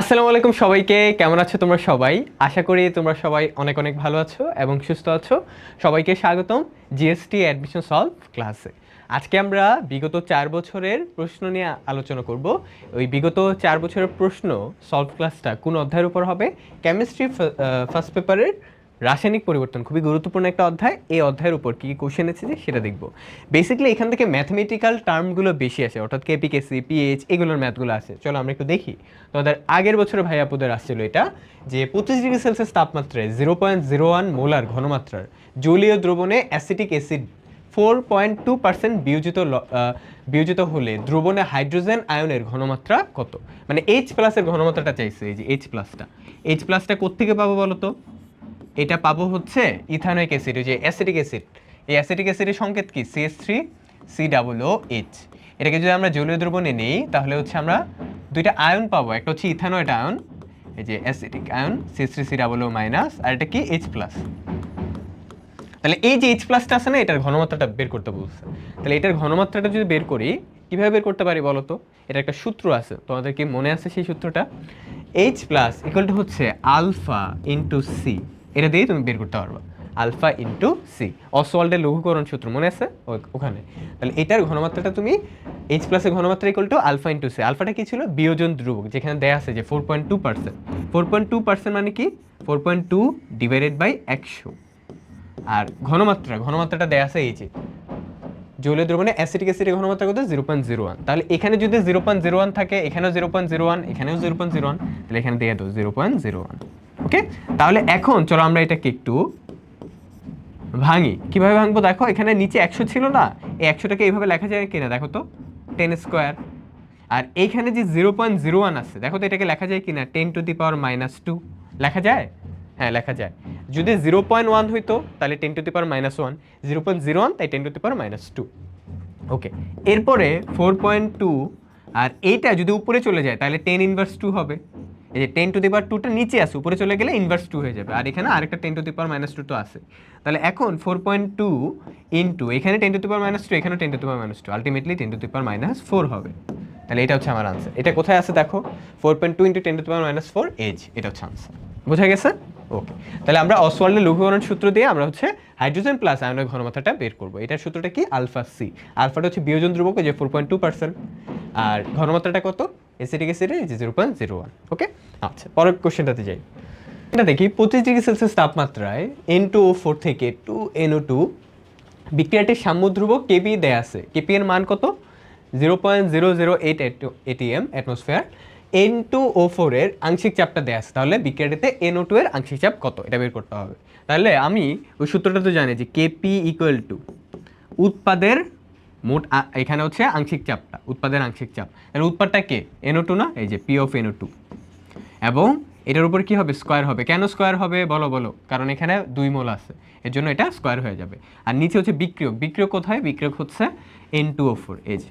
আসসালামু আলাইকুম সবাইকে, কেমন আছো তোমরা সবাই? আশা করি তোমরা সবাই অনেক অনেক ভালো আছো এবং সুস্থ আছো। সবাইকে স্বাগতম জিএসটি অ্যাডমিশন সলভ ক্লাসে আজকে আমরা বিগত চার বছরের প্রশ্ন নিয়ে আলোচনা করব। ওই বিগত চার বছরের প্রশ্ন সলভ ক্লাসটা কোন অধ্যায়ের উপর হবে? কেমিস্ট্রি ফার্স্ট পেপারের রাসায়নিক পরিবর্তন, খুবই গুরুত্বপূর্ণ একটা অধ্যায়। এই অধ্যায়ের উপর কী কোশ্চেন এসেছে সেটা দেখব। বেসিক্যালি এখান থেকে ম্যাথমেটিক্যাল টার্মগুলো বেশি আসে অর্থাৎ কেপিকেসি পিএইচ এগুলোর ম্যাথগুলো আসে চলো আমরা একটু দেখি। তোমাদের আগের বছরে ভাই আপুদের আসছিল এটা, যে পঁচিশ ডিগ্রি সেলসিয়াস তাপমাত্রায় zero point zero one molar ঘনমাত্রার জলীয় দ্রবণে acetic acid four point two percent বিয়োজিত বিয়োজিত হলে দ্রবণে হাইড্রোজেন আয়নের ঘনমাত্রা কত? মানে এইচ প্লাসের ঘনমাত্রাটা চাইছে, এই যে এইচ প্লাসটা এইচ প্লাসটা কোত্থেকে পাবো বলো তো এটা পাবো হচ্ছে ইথানোইক অ্যাসিড যে অ্যাসিটিক অ্যাসিড। এই অ্যাসিটিক অ্যাসিডের সংকেত কি? CS three C double O H এটাকে যদি আমরা জলীয় দ্রবণে নিই, তাহলে হচ্ছে আমরা দুইটা আয়ন পাবো। একটা হচ্ছে ইথানোয়েট আয়ন, এই যে acetic ion CS three C double O minus আর এটা কি? এইচ প্লাস তাহলে এই যে এইচ প্লাসটা আছে না, এটার ঘনমাত্রাটা বের করতে বলছে। তাহলে এটার ঘনমাত্রাটা যদি বের করি, কীভাবে বের করতে পারি বলো তো? এটা একটা সূত্র আছে, তোমাদের কি মনে আছে সেই সূত্রটা? এইচ প্লাস ইকুয়াল টু হচ্ছে আলফা ইন্টু সি এটা দিয়েই তুমি বের করতে পারবা। আলফা ইন্টু সি অসওয়াল্ডের লঘুকরণ সূত্র মনে আছে? ওখানে। তাহলে এটার ঘনমাত্রাটা তুমি এইচ প্লাসের ঘনমাত্রা equal to alpha into C আলফাটা কি ছিল? বিয়োজন ধ্রুবক, যেখানে দেয়া আছে যে four point two percent four point two percent মানে কি? Four point two divided by একশো। আর ঘনমাত্রা, ঘনমাত্রাটা দেয়া আছে এই যে জলীয় দ্রবণে অ্যাসিটিক অ্যাসিডের ঘনমাত্রা কত? জিরো পয়েন্ট জিরো ওয়ান তাহলে এখানে যদি জিরো পয়েন্ট জিরো ওয়ান থাকে, এখানেও জিরো পয়েন্ট জিরো ওয়ান এখানেও জিরো পয়েন্ট জিরো ওয়ান তাহলে এখানে দিয়ে দাও zero point zero one okay? তাহলে এখন চলো আমরা এটাকে একটু ভাঙি। কীভাবে ভাঙবো দেখো, এখানে নিচে একশো ছিল না? এই একশোটাকে এইভাবে লেখা যায় কিনা দেখো তো, টেন স্কোয়ার। আর এইখানে যে জিরো পয়েন্ট জিরো ওয়ান আছে, দেখো তো এটাকে লেখা যায় কিনা? Ten to the power minus two. লেখা যায়? হ্যাঁ লেখা যায়। যদি জিরো পয়েন্ট ওয়ান হইতো, তাহলে ten to the power minus one. Zero point zero one, তাই ten to the power minus two. Okay, এরপরে ফোর পয়েন্ট টু, আর এইটা যদি উপরে চলে যায়, তাহলে টেন ইনভার্স টু হবে। এই যে টেন টু দি পাওয়ার টুটা নিচে আসে উপরে চলে গেলে ইনভার্স টু হয়ে যাবে। আর এখানে আরেকটা ten to the power minus two তো আছে তাহলে এখন ফোর পয়েন্ট টু ইন্টু এখানে ten to the power minus two এখানে ten to the power minus two ultimately ten to the power minus four হবে। তাহলে এটা হচ্ছে আমার আনসার এটা কোথায় আছে দেখো? Four point two into ten to the power minus four as এটা হচ্ছে আনসার বোঝা গেছে? ওকে তাহলে আমরা অসওয়াল্ডের লঘুকরণ সূত্র দিয়ে আমরা হচ্ছে হাইড্রোজেন প্লাস আয়নের ঘনমাত্রাটা বের করব। এটার সূত্রটা কি? আলফা সি আলফাটা হচ্ছে বিয়োজন ধ্রুবক যে ফোর পয়েন্ট টু পার্সেন্ট আর ঘনমাত্রাটা কত? এসিডিক অ্যাসিডের zero point zero one okay আচ্ছা পরের কোশ্চেনটাতে যাই। এটা দেখি, পঁচিশ ডিগ্রি সেলসিয়াস তাপমাত্রায় এন টু ও ফোর থেকে টু এনও টু বিক্রিয়াটির সাম্য ধ্রুবক কেপি দেয়া আছে। কেপি এর মান কত? Zero point zero zero eight ATM atmosphere N two O ফোরের আংশিক চাপটা দেয়া আছে, তাহলে বিক্রিয়াটিতে এন ও টু এর আংশিক চাপ কত? এটা বের করতে হবে। তাহলে আমি ওই সূত্রটা তো জানি যে কেপি ইকুয়াল টু উৎপাদের মোট এখানে হচ্ছে আংশিক চাপটা, উৎপাদের আংশিক চাপ। তাহলে উৎপাদটা কে? এনও টু না? এই যে পি অফ এনও টু এবং এটার উপর কি হবে? স্কোয়ার হবে। কেন স্কোয়ার হবে? বলো বলো। কারণ এখানে দুই মোল আছে। এর জন্য এটা স্কোয়ার হয়ে যাবে। আর নিচে হচ্ছে বিক্রিয়ক। বিক্রিয়ক কোথায়? বিক্রিয়ক হচ্ছে এন টু ও ফোর এই যে।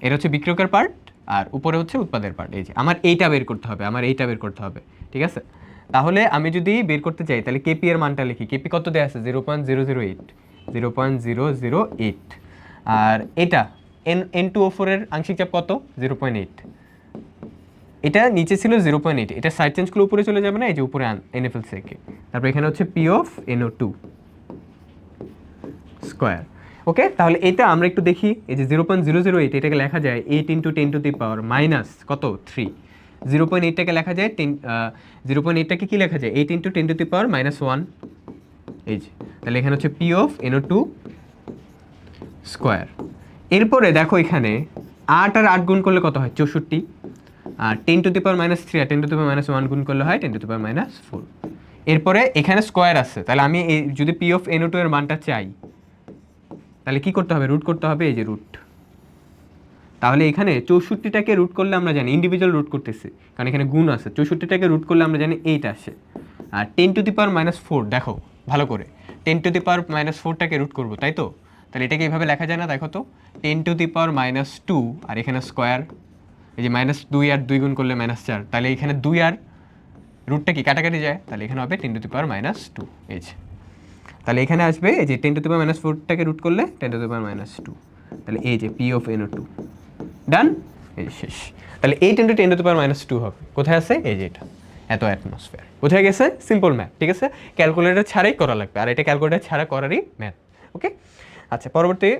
এটা হচ্ছে বিক্রিয়কের পার্ট আর উপরে হচ্ছে উৎপাদের পার্ট এই যে। আমার এইটা বের করতে হবে। আমার এইটা বের করতে হবে। ঠিক আছে? তাহলে আমি যদি বের করতে চাই, তাহলে কেপি এর মানটা লিখি। কেপি কত দেওয়া আছে? Zero point zero zero eight zero point zero zero eight আর এটা এন এন টু ও ফোরের আংশিক চাপ কত? জিরো পয়েন্ট এইট এটা নিচে ছিল জিরো পয়েন্ট এইট এটা সাইড চেঞ্জ করলে উপরে চলে যাবে না? এই যে উপরে এনে ফেলছে একে তারপর এখানে হচ্ছে P of NO two square okay তাহলে এটা আমরা একটু দেখি, এই যে zero point zero zero eight এটাকে লেখা যায় eight into ten to the power minus কত? থ্রি জিরো পয়েন্ট এইটটাকে লেখা যায় টেন জিরো পয়েন্ট এইটটাকে কী লেখা যায়? Eight into ten to the power minus one এই যে, তাহলে এখানে হচ্ছে P of NO two square. এরপরে দেখো এখানে আট আর আট গুণ করলে কত হয়? চৌষট্টি। আর ten to the power minus three R ten to the power minus one গুণ করলে হয় ten to the power minus four এরপরে এখানে স্কোয়ার আছে। তাহলে আমি এই যদি পি অফ এনও টু এর মানটা চাই, তাহলে কি করতে হবে? রুট করতে হবে এই যে রুট তাহলে এখানে চৌষট্টিটাকে রুট করলে আমরা জানি ইন্ডিভিজুয়াল রুট করতেছি। কারণ এখানে গুণ আছে। চৌষট্টিটাকে রুট করলে আমরা জানি এইট আসে। আর ten to the power minus four দেখো, ভালো করে। Ten to the power minus ফোরটাকে root করব, তাই তো? তাহলে এটাকে এইভাবে লেখা যায় না, দেখো তো ten to the power minus two আর এখানে স্কোয়ার এই যে মাইনাস দুই আর দুই গুণ করলে মাইনাস চার, তাহলে এখানে দুই আর রুটটা কি কাটাকাটি যায়? তাহলে এখানে হবে ten to the power minus two এই যে। তাহলে এখানে আসবে, এই যে ten to the power minus ফোরটাকে root করলে ten to the power minus two তাহলে এই যে P of N O two done এই শেষ। তাহলে eight into ten to the power minus two হবে। কোথায় আছে? এই যে এটা, এত অ্যাটমসফিয়ার কোথায় গেছে? সিম্পল ম্যাথ ঠিক আছে? ক্যালকুলেটর ছাড়াই করা লাগবে, আর এটা ক্যালকুলেটর ছাড়া করারই ম্যাথ ওকে আচ্ছা পরবর্তী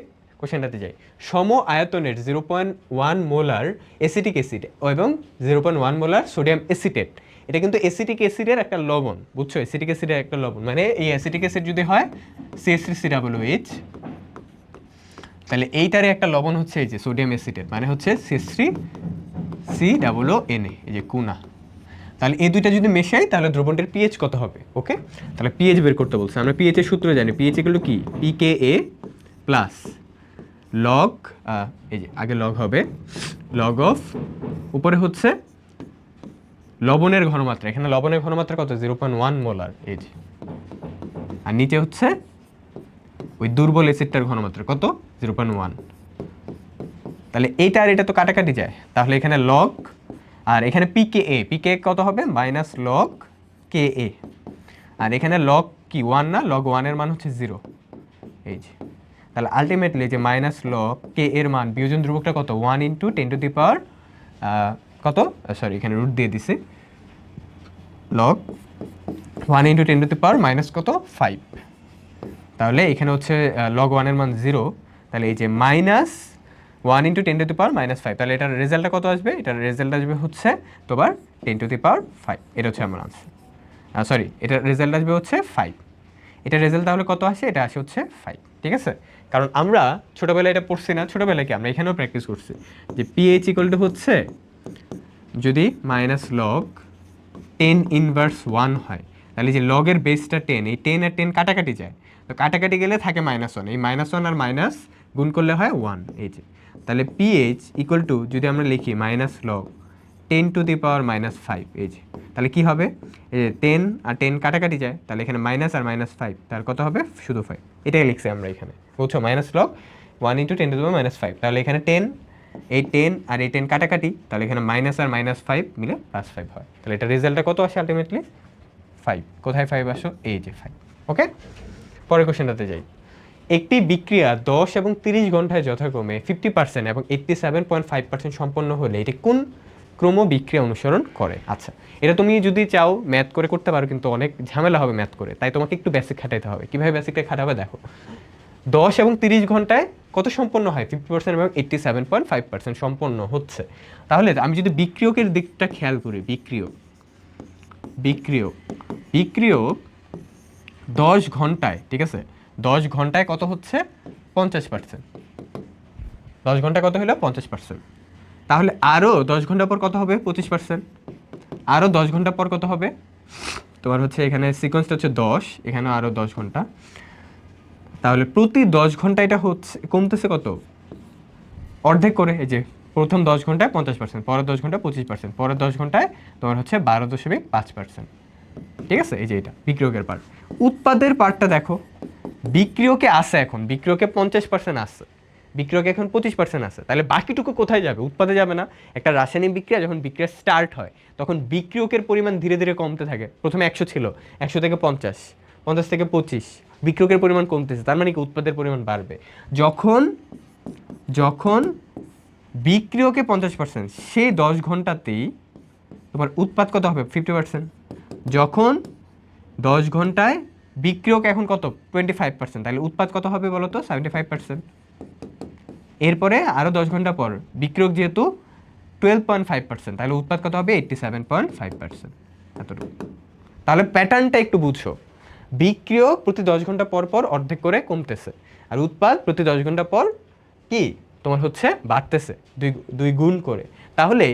কোশ্চেনটাতে যাই। সম আয়তনের zero point one molar acetic acid এবং zero point one molar sodium acetate এটা কিন্তু এসিটিক অ্যাসিডের একটা লবণ, বুঝছ? এসিটিক অ্যাসিডের একটা লবণ। মানে এই অ্যাসিটিক অ্যাসিড যদি হয় CS three C double H তাহলে এইটারে একটা লবণ হচ্ছে এই যে সোডিয়াম অ্যাসিটেট মানে হচ্ছে CS three C double N এই যে কুনা। তাহলে এই দুইটা যদি মেশাই, তাহলে দ্রবণটির পিএইচ কত হবে? ওকে তাহলে পিএইচ বের করতে বলছে। আমরা পিএইচ এর সূত্র জানি। পিএইচ এগুলো কি P K? A plus log এই যে আগে লগ হবে লগ অফ উপরে হচ্ছে লবণের ঘনমাত্রা। এখানে লবণের ঘনমাত্রা কত? জিরো পয়েন্ট ওয়ান মোলার এই যে। আর নিচে হচ্ছে ওই দুর্বল এসিডটার ঘনমাত্রা, কত? জিরো পয়েন্ট ওয়ান তাহলে এইটা আর এটা তো কাটাকাটি যায়। তাহলে এখানে লগ আর এখানে P K A P K কত হবে? মাইনাস লগ কে এ আর এখানে লগ কি? ওয়ান না? লগ ওয়ানের মান হচ্ছে জিরো এই যে। তাহলে আলটিমেটলি যে মাইনাস লগ কে এর মান, বিয়োজন ধ্রুবকটা কত? One into ten to the power কত? সরি এখানে রুট দিয়ে দিছি। Log one into ten to the power minus কত? ফাইভ তাহলে এখানে হচ্ছে লগ ওয়ানের মান জিরো তাহলে এই যে minus one into ten to the power minus five তাহলে এটার রেজাল্টটা কত আসবে? এটার রেজাল্ট আসবে হচ্ছে তোমার ten to the power five এটা হচ্ছে আমার আনসার সরি এটার রেজাল্ট আসবে হচ্ছে ফাইভ এটার রেজাল্ট তাহলে কত আসে? এটা আসে হচ্ছে ফাইভ ঠিক আছে? কারণ আমরা ছোটোবেলায় এটা পড়ছি না, ছোটোবেলায় কি আমরা এখানেও প্র্যাকটিস করছি যে পিএইচ ইকুয়াল টু হচ্ছে যদি minus log ten inverse one হয়, তাহলে যে লগের বেসটা টেন এই টেন আর টেন কাটাকাটি যায়। তো কাটাকাটি গেলে থাকে মাইনাস ওয়ান এই মাইনাস ওয়ান আর মাইনাস গুণ করলে হয় ওয়ান এই যে। তাহলে পিএইচ ইকুয়াল টু যদি আমরা লিখি minus log ten to the power minus five, এই যে। তাহলে কী হবে? এই যে টেন আর টেন কাটাকাটি যায়, তাহলে এখানে মাইনাস আর মাইনাস ফাইভ, তার কত হবে? শুধু ফাইভ এটাই লিখছি আমরা এখানে। বুঝছ? Minus log one into ten to the power minus five তাহলে এখানে টেন এই টেন আর এই টেন কাটাকাটি, তাহলে এখানে মাইনাস আর মাইনাস ফাইভ মিলে প্লাস ফাইভ হয়। তাহলে এটা রেজাল্টটা কত আসে আলটিমেটলি ফাইভ কোথায় ফাইভ আসো? এই যে ফাইভ ওকে পরের কোশ্চেনটাতে যাই। একটি বিক্রিয়া দশ এবং তিরিশ ঘন্টায় যথাক্রমে ফিফটি পার্সেন্ট এবং eighty seven point five percent সম্পন্ন হলে এটি কোন ক্রম বিক্রিয়া অনুসরণ করে। আচ্ছা। এটা তুমি যদি চাও ম্যাথ করে করতে পারো কিন্তু অনেক ঝামেলা হবে ম্যাথ করে। তাই তোমাকে একটু বেসিক খাটাইতে হবে। কীভাবে বেসিকটা খাটাবে দেখো। দশ এবং তিরিশ ঘন্টায় কত সম্পন্ন হয়? ফিফটি পার্সেন্ট এবং eighty seven point five percent সম্পন্ন হচ্ছে। তাহলে আমি যদি বিক্রিয়কের দিকটা খেয়াল করি বিক্রিয়ক বিক্রিয়ক বিক্রিয়ক দশ ঘন্টায় ঠিক আছে? দশ ঘন্টায় কত হচ্ছে? পঞ্চাশ পার্সেন্ট দশ ঘন্টায় কত হলো? পঞ্চাশ পার্সেন্ট তাহলে আরও দশ ঘণ্টা পর কত হবে? পঁচিশ পার্সেন্ট আরও দশ ঘণ্টা পর কত হবে? তোমার হচ্ছে এখানে সিকোয়েন্সটা হচ্ছে দশ এখানে আরও দশ ঘণ্টা। তাহলে প্রতি দশ ঘণ্টা এটা হচ্ছে, কমতেছে কত? অর্ধেক করে, এই যে প্রথম দশ ঘন্টায় পঞ্চাশ পার্সেন্ট পরের দশ ঘন্টায় পঁচিশ পার্সেন্ট পরের দশ ঘন্টায় তোমার হচ্ছে বারো দশমিক পাঁচ পার্সেন্ট ঠিক আছে? এই যে এটা, বিক্রিয়কের পার্ট উৎপাদের পার্টটা দেখো, বিক্রিয়কে আসে এখন, বিক্রিয়কে পঞ্চাশ পার্সেন্ট আসছে বিক্রিয়কে এখন পঁচিশ পার্সেন্ট আসে তাহলে বাকিটুকু কোথায় যাবে? উৎপাদে যাবে না। একটা রাসায়নিক বিক্রিয়া যখন বিক্রিয়া স্টার্ট হয়, তখন বিক্রিয়কের পরিমাণ ধীরে ধীরে কমতে থাকে। প্রথমে একশো ছিল, একশো থেকে পঞ্চাশ পঞ্চাশ থেকে পঁচিশ। বিক্রিয়কের পরিমাণ কমতেছে, তার মানে কি? উৎপাদের পরিমাণ বাড়বে। যখন যখন বিক্রিয়কে পঞ্চাশ পার্সেন্ট সেই দশ ঘন্টাতেই তোমার উৎপাদ কত হবে? ফিফটি পার্সেন্ট যখন দশ ঘন্টায় বিক্রিয়ক এখন কত? টোয়েন্টি ফাইভ পার্সেন্ট তাহলে উৎপাদ কত হবে বলো তো সেভেন্টি ফাইভ পার্সেন্ট এরপরে আরও দশ ঘণ্টা পর বিক্রিয়ক যেহেতু টুয়েলভ পয়েন্ট ফাইভ পার্সেন্ট তাহলে উৎপাদ কত হবে? Eighty seven point five percent এতটুকু। তাহলে প্যাটার্নটা একটু বুঝছ বিক্রিয়ক প্রতি দশ ঘণ্টা পর পর অর্ধেক করে কমতেছে, আর উৎপাদ প্রতি দশ ঘণ্টা পর কি? তোমার হচ্ছে বাড়তেছে, দুই দুই গুণ করে। তাহলে,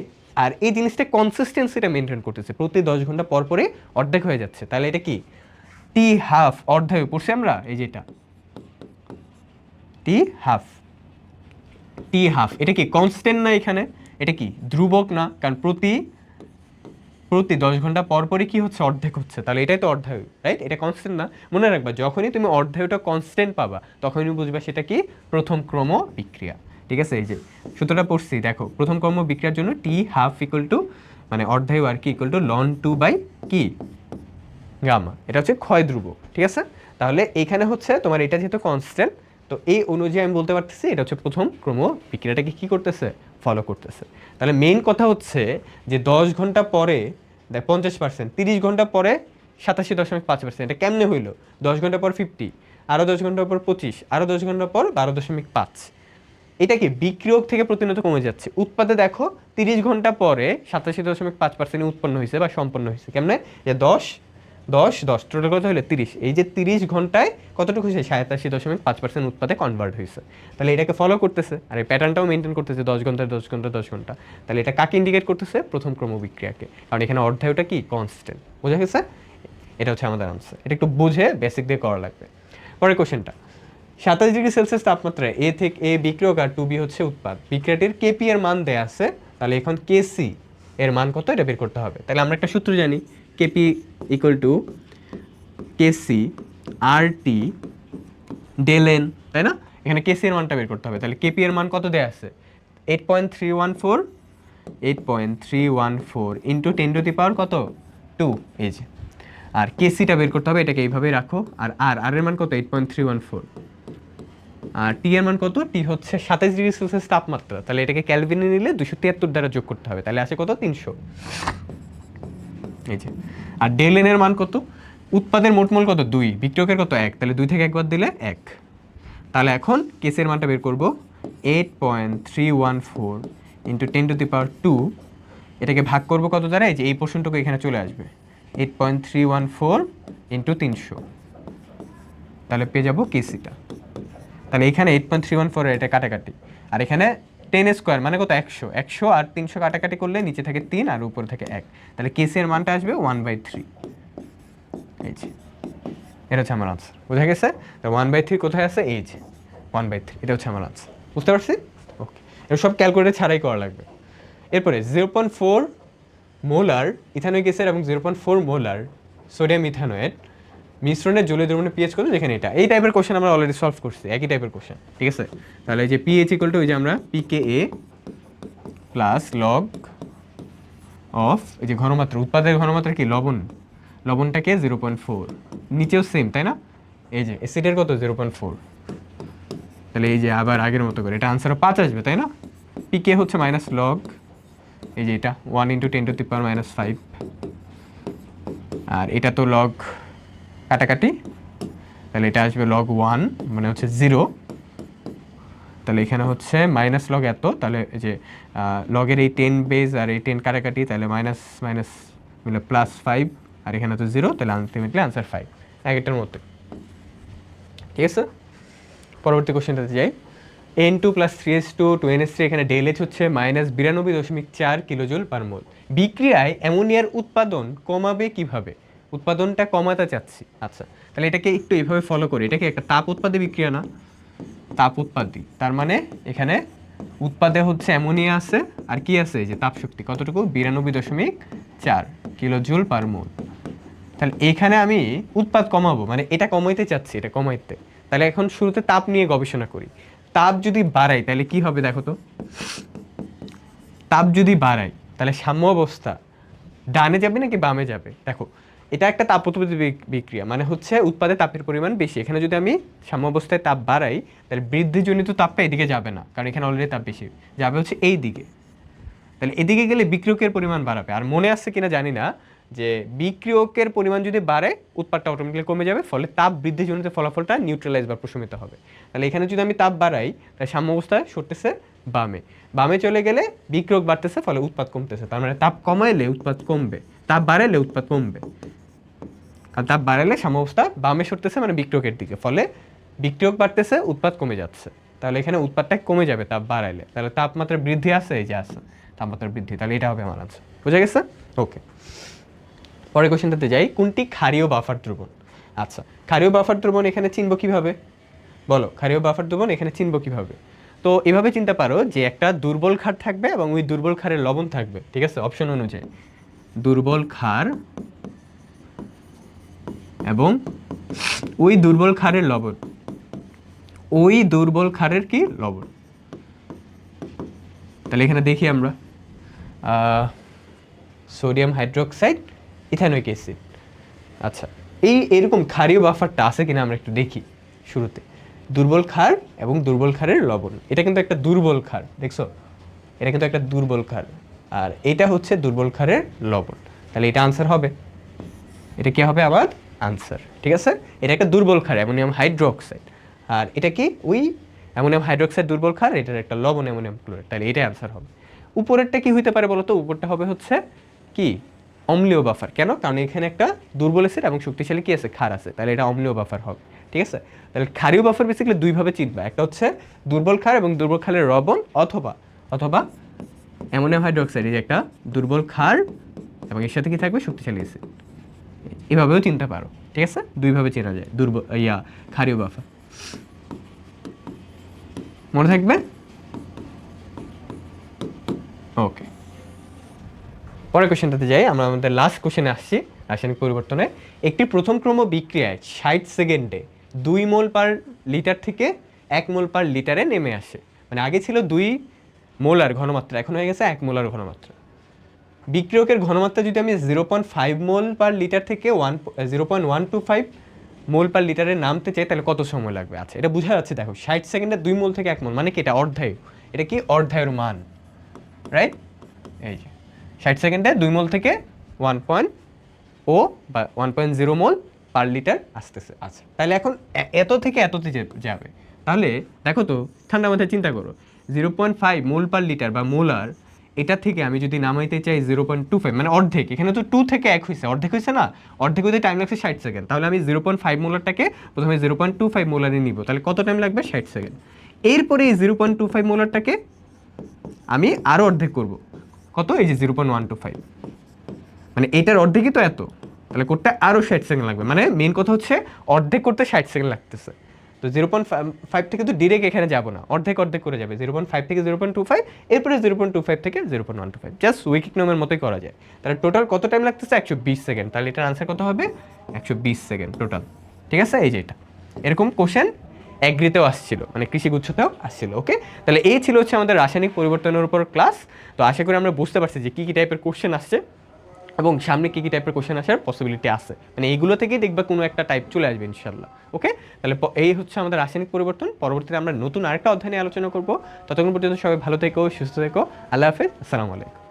আর এই জিনিসটা কনসিস্টেন্সিটা মেনটেন করতেছে, প্রতি দশ ঘণ্টা পর পরে অর্ধেক হয়ে যাচ্ছে। তাহলে এটা কি? টি হাফ অর্ধেক পড়ছি আমরা, এই যেটা। টি হাফ টি হাফ এটা কি কনস্ট্যান্ট না এখানে? এটা কি ধ্রুবক না? কারণ প্রতি প্রতি দশ ঘণ্টা পর পরই কি হচ্ছে? অর্ধেক হচ্ছে। তাহলে এটাই তো অর্ধায়ু রাইট এটা কনস্ট্যান্ট না? মনে রাখবা, যখনই তুমি অর্ধায়ুটা কনস্ট্যান্ট পাবা, তখনই বুঝবা সেটা কি? প্রথম ক্রম বিক্রিয়া। ঠিক আছে? এই যে সূত্রটা পড়ছি, দেখো, প্রথম ক্রম বিক্রিয়ার জন্য টি হাফ ইকুয়াল টু মানে অর্ধায়ু আর কি equal to ln two by কি গামা এটা হচ্ছে ক্ষয় ধ্রুব ঠিক আছে? তাহলে এখানে হচ্ছে তোমার এটা যেহেতু কনস্ট্যান্ট তো এই অনুযায়ী আমি বলতে পারতেছি, এটা হচ্ছে প্রথম ক্রম, বিক্রিয়াটাকে কী করতেছে? ফলো করতেছে। তাহলে মেইন কথা হচ্ছে যে দশ ঘণ্টা পরে, দেখ পঞ্চাশ পার্সেন্ট তিরিশ ঘণ্টা পরে সাতাশি দশমিক পাঁচ পার্সেন্ট এটা কেমনে হইল? দশ ঘণ্টা পর ফিফটি আরও দশ ঘণ্টা পর পঁচিশ আরও দশ ঘণ্টা পর বারো দশমিক পাঁচ। এটা কি বিক্রিয়ক থেকে প্রতিনিয়ত কমে যাচ্ছে? উৎপাদে দেখো, তিরিশ ঘণ্টা পরে সাতাশি দশমিক পাঁচ পার্সেন্ট উৎপন্ন হয়েছে বা সম্পন্ন হয়েছে কেমনে? যে দশ দশ দশ টোটাল কত হলো তিরিশ। এই যে তিরিশ ঘন্টায় কতটুকু হয়েছে? সাতাশি দশমিক পাঁচ পার্সেন্ট উৎপাদে কনভার্ট হয়েছে। তাহলে এটাকে ফলো করতেছে। আর এই প্যাটার্নটাও মেনটেন করতেছে দশ ঘন্টায় দশ ঘণ্টা দশ ঘণ্টা। তাহলে এটা কাকে ইন্ডিকেট করতেছে? প্রথম ক্রম বিক্রিয়াকে কারণ এখানে অর্ধায়টা কি? কনস্ট্যান্ট বোঝা গেছে? এটা হচ্ছে আমাদের আনসার এটা একটু বুঝে বেসিক দিয়ে করা লাগবে। পরের কোশ্চেনটা সাতাশ ডিগ্রি সেলসিয়াস তাপমাত্রায় এ থেকে এ বিক্রিয়ক আর টু বি হচ্ছে উৎপাদ। বিক্রিয়াটির কেপি এর মান দেয়া আছে। তাহলে এখন কেসি এর মান কত? এটা বের করতে হবে। তাহলে আমরা একটা সূত্র জানি। KP equal to KC R T del N তাই না? এখানে কেসি এর মানটা বের করতে হবে। তাহলে কেপি এর মান কত দেয়া আছে? Eight point three one four eight point three one four into ten to power কত? টু এই যে। আর কেসিটা বের করতে হবে, এটাকে এইভাবে রাখো। আর আর আর এর মান কত? Eight point three one four আর টি এর মান কত? টি হচ্ছে সাতাইশ ডিগ্রি সেলসিয়াস তাপমাত্রা। তাহলে এটাকে ক্যালভিনে নিলে দুশো তিয়াত্তর দ্বারা যোগ করতে হবে। তাহলে আসে কত? তিনশো। এই যে। আর ডেল এন এর মান কত? উৎপাদের মোট মূল কত? দুই। বিক্রিয়কের কত? এক। তাহলে দুই থেকে একবার দিলে এক। তাহলে এখন কেসের মানটা বের করব। Eight point three one four into ten to the power two এটাকে ভাগ করব কত দ্বারা? এই যে, এই পোর্শনটুকু এখানে চলে আসবে। Eight point three one four into তিনশো। তাহলে পেয়ে যাব কেসিটা। তাহলে এখানে eight point three one four এটা কাটাকাটি। আর এখানে টেন স্কোয়ার মানে কত? একশো। একশো আর তিনশো কাটাকাটি করলে নিচে থেকে তিন আর উপর থেকে এক। তাহলে কেসি এর মানটা আসবে? One by three. এই যে। এটা হচ্ছে আমার আনসার বোঝা গেছে? তো ওয়ান বাই থ্রি কোথায় আছে? এই যে। One by three. এটা হচ্ছে আমার আনসার বুঝতে পারছি? ওকে। এটা সব ক্যালকুলেটর ছাড়াই করা লাগবে। এরপরে zero point four molar ethanoic acid এবং zero point four molar sodium ethanoate মিশ্রণের জলীয় দ্রবণের পিএইচ কত? যেখানে এটা। এই টাইপের কোশ্চেন আমরা অলরেডি সলভ করছি। একই টাইপের কোশ্চেন ঠিক আছে? তাহলে এই যে পিএইচ ইকুয়াল টু ওই যে আমরা PK A plus log of এই যে ঘনমাত্রা উৎপাদের ঘনমাত্রা কি? লবণ। লবণটাকে জিরো পয়েন্ট ফোর নিচেও সেম তাই না? এই যে অ্যাসিডের কত? জিরো পয়েন্ট ফোর তাহলে এই যে আবার আগের মতো করে, এটা আনসারও পাঁচ আসবে, তাই না? পিকে হচ্ছে মাইনাস লগ এই যে এটা one into ten to the power minus five আর এটা তো লগ কাটাকাটি। তাহলে এটা আসবে লগ ওয়ান মানে হচ্ছে জিরো তাহলে এখানে হচ্ছে মাইনাস লগ এত, তাহলে এই যে লগের এই টেন বেজ আর এই টেন কাটাকাটি, তাহলে মাইনাস মাইনাস মিলে প্লাস ফাইভ আর এখানে তো জিরো তাহলে আলটিমেটলি আনসার ফাইভ একটার মধ্যে। ঠিক আছে? পরবর্তী কোশ্চেনটাতে যাই। N two plus three S two two N S three এখানে ডেল এইচ হচ্ছে মাইনাস বিরানব্বই দশমিক চার কিলোজুল পার মোল বিক্রিয়ায় অ্যামোনিয়ার উৎপাদন কমাবে কীভাবে? উৎপাদনটা কমাতে চাচ্ছি। আচ্ছা তাহলে এটাকে একটু এইভাবে ফলো করি। এটাকে একটা তাপ উৎপাদে বিক্রিয়া না? তাপ উৎপাদী। তার মানে এখানে উৎপাদে হচ্ছে অ্যামোনিয়া আছে, আর কি আছে? যে তাপ শক্তি। কতটুকু? বিরানব্বই দশমিক চার কিলো জুল পার মোল। তাহলে এখানে আমি উৎপাদ কমাবো মানে এটা কমাইতে চাচ্ছি, এটা কমাইতে। তাহলে এখন শুরুতে তাপ নিয়ে গবেষণা করি। তাপ যদি বাড়াই, তাহলে কি হবে দেখো তো? তাপ যদি বাড়াই, তাহলে সাম্য অবস্থা ডানে যাবে নাকি বামে যাবে? দেখো এটা একটা তাপ বিক্রিয়া মানে হচ্ছে উৎপাদে তাপের পরিমাণ বেশি। এখানে যদি আমি সাম্য অবস্থায় তাপ বাড়াই, তাহলে বৃদ্ধিজনিত তাপটা এদিকে যাবে না, কারণ এখানে অলরেডি তাপ বেশি। যাবে হচ্ছে এই দিকে তাহলে এদিকে গেলে বিক্রিয়কের পরিমাণ বাড়াবে। আর মনে আসছে কিনা জানি না, যে বিক্রিয়কের পরিমাণ যদি বাড়ে, উৎপাদটা অটোমেটিক্যালি কমে যাবে, ফলে তাপ বৃদ্ধিজনিত ফলাফলটা নিউট্রালাইজ বা প্রশমিত হবে। তাহলে এখানে যদি আমি তাপ বাড়াই, তাহলে সাম্য অবস্থায় সরতেছে বামে। বামে চলে গেলে বিক্রিয়ক বাড়তেছে, ফলে উৎপাদ কমতেছে। তার মানে তাপ কমাইলে উৎপাদ কমবে, তাপ বাড়াইলে উৎপাদ কমবে। কারণ তাপ বাড়ালে সাম্যাবস্থা বামে সরতেছে মানে বিক্রিয়কের দিকে। ফলে বিক্রিয়ক বাড়তেছে উৎপাদ কমে যাচ্ছে। তাহলে এখানে উৎপাদটা কমে যাবে তাপ বাড়াইলে। তাহলে তাপমাত্রা বৃদ্ধি আছে? এই যে আছে। তাপমাত্রা বৃদ্ধি, তাহলে এটা হবে আমার আনসার বুঝা গেছে? ওকে পরের কোশ্চেনটাতে যাই। কোনটি ক্ষারীয় বাফার দ্রবণ? আচ্ছা ক্ষারীয় বাফার দ্রবণ এখানে চিনব কীভাবে? বলো, ক্ষারীয় বাফার দ্রবণ এখানে চিনব কীভাবে? তো এভাবে চিন্তা পারো যে একটা দুর্বল ক্ষার থাকবে এবং ওই দুর্বল ক্ষারের লবণ থাকবে। ঠিক আছে? অপশন অনুযায়ী। দুর্বল ক্ষার এবং ওই দুর্বল ক্ষারের লবণ। ওই দুর্বল ক্ষারের কি? লবণ। তাহলে এখানে দেখি আমরা সোডিয়াম হাইড্রোক্সাইড ইথানোইক অ্যাসিড। আচ্ছা এই এরকম ক্ষারীয় বাফারটা আছে কিনা আমরা একটু দেখি শুরুতে। দুর্বল ক্ষার এবং দুর্বল ক্ষারের লবণ। এটা কিন্তু একটা দুর্বল ক্ষার, দেখছ? এটা কিন্তু একটা দুর্বল ক্ষার। আর এটা হচ্ছে দুর্বল ক্ষারের লবণ। তাহলে এটা আনসার হবে। এটা কি হবে আবার? আনসার ঠিক আছে? এটা একটা দুর্বল ক্ষার, অ্যামোনিয়াম হাইড্রোক্সাইড। আর এটা কি? ওই অ্যামোনিয়াম হাইড্রোক্সাইড দুর্বল ক্ষার, এটার একটা লবণ, অ্যামোনিয়াম ক্লোরাইড, তাহলে এটাই আনসার হবে। উপরেরটা কি হইতে পারে বলতো? উপরটা হবে হচ্ছে কি? অম্লীয় বাফার কেন? কারণ এখানে একটা দুর্বল অ্যাসিড এবং শক্তিশালী কি আছে? ক্ষার আছে, তাহলে এটা অম্লীয় বাফার হবে, ঠিক আছে? তাহলে ক্ষারীয় বাফার বেসিক্যালি দুইভাবে চিনবা, একটা হচ্ছে দুর্বল ক্ষার এবং দুর্বল ক্ষারের লবণ অথবা অথবা অ্যামোনিয়াম হাইড্রোক্সাইড, এই একটা দুর্বল ক্ষার এবং এর সাথে কি থাকবে? শক্তিশালী অ্যাসিড এভাবেও চিনতে পারো, ঠিক আছে? দুইভাবে চেনা যায় দুর্বল ইয়া, ক্ষারীয় বাফা। মনে থাকবে? ওকে পরের কোশ্চেনটাতে যাই, আমরা আমাদের লাস্ট কোশ্চেনে আসছি, রাসায়নিক পরিবর্তনে। একটি প্রথম ক্রম বিক্রিয়ায় ষাট সেকেন্ডে দুই মোল পার লিটার থেকে এক মোল পার লিটারে নেমে আসে। মানে আগে ছিল দুই মোলার ঘনমাত্রা, এখন হয়ে গেছে এক মোলার ঘনমাত্রা। বিক্রিয়কের ঘনমাত্রা যদি আমি zero point five mole per litre থেকে one zero point one two five mole per লিটারে নামতে চাই, তাহলে কত সময় লাগবে? আচ্ছা এটা বোঝা যাচ্ছে, দেখো, ষাট সেকেন্ডে দুই মোল থেকে এক মোল মানে কি এটা অর্ধায়ু? এটা কি অর্ধায়ুর মান? রাইট এই যে, ষাট সেকেন্ডে দুই মোল থেকে ওয়ান পয়েন্ট ও বা one point zero mole per litre আসতেছে। আচ্ছা তাহলে এখন এত থেকে এততে যাবে। তাহলে দেখো তো ঠান্ডা মাথায় চিন্তা করো zero point five mole per litre বা মোলার এটা থেকে আমি যদি নামাইতে চাই জিরো পয়েন্ট টু ফাইভ মানে অর্ধেক, এখানে তো টু থেকে এক হয়েছে অর্ধেক হয়েছে না? অর্ধেক হতে টাইম লাগছে ষাট সেকেন্ড তাহলে আমি জিরো পয়েন্ট ফাইভ মোলারটাকে প্রথমে জিরো পয়েন্ট টু ফাইভ মোলারে নিব, তাহলে কত টাইম লাগবে? ষাট সেকেন্ড এরপরে এই জিরো পয়েন্ট টু ফাইভ মোলারটাকে আমি আরও অর্ধেক করব। কত? এই যে zero point one two five মানে এটার অর্ধেকই তো এত, তাহলে করতে আরও ষাট সেকেন্ড লাগবে। মানে মেন কথা হচ্ছে অর্ধেক করতে ষাট সেকেন্ড লাগতেছে। তো জিরো পয়েন্ট ফাইভ থেকে তো ডিরেক্ট এখানে যাব না। অর্ধেক অর্ধেক করে যাবে। জিরো পয়েন্ট ফাইভ থেকে জিরো পয়েন্ট টু ফাইভ এরপরে জিরো পয়েন্ট টু ফাইভ থেকে zero point one two five just উইকিক নিয়মের মতোই করা যায়। তাহলে টোটাল কত টাইম লাগতেছে? একশো বিশ সেকেন্ড তাহলে এটার আনসার কত হবে? একশো বিশ সেকেন্ড টোটাল ঠিক আছে? এই যে এটা। এরকম কোশ্চেন অ্যাগ্রিতেও আসছিল মানে কৃষিগুচ্ছতেও আসছিল ওকে তাহলে এই ছিল হচ্ছে আমাদের রাসায়নিক পরিবর্তনের উপর ক্লাস তো আশা করি আমরা বুঝতে পারছি যে কী কী টাইপের কোশ্চেন আসছে। এবং সামনে কী কী টাইপের কোশ্চেন আসার পসিবিলিটি আছে। মানে এইগুলো থেকেই দেখবা কোনো একটা টাইপ চলে আসবে ইনশাল্লাহ ওকে তাহলে এই হচ্ছে আমাদের রাসায়নিক পরিবর্তন। পরবর্তীতে আমরা নতুন আরেকটা অধ্যায় নিয়ে আলোচনা করব। ততক্ষণ পর্যন্ত সবাই ভালো থেকো, সুস্থ থেকো। আল্লাহ হাফেজ, আসসালামু আলাইকুম।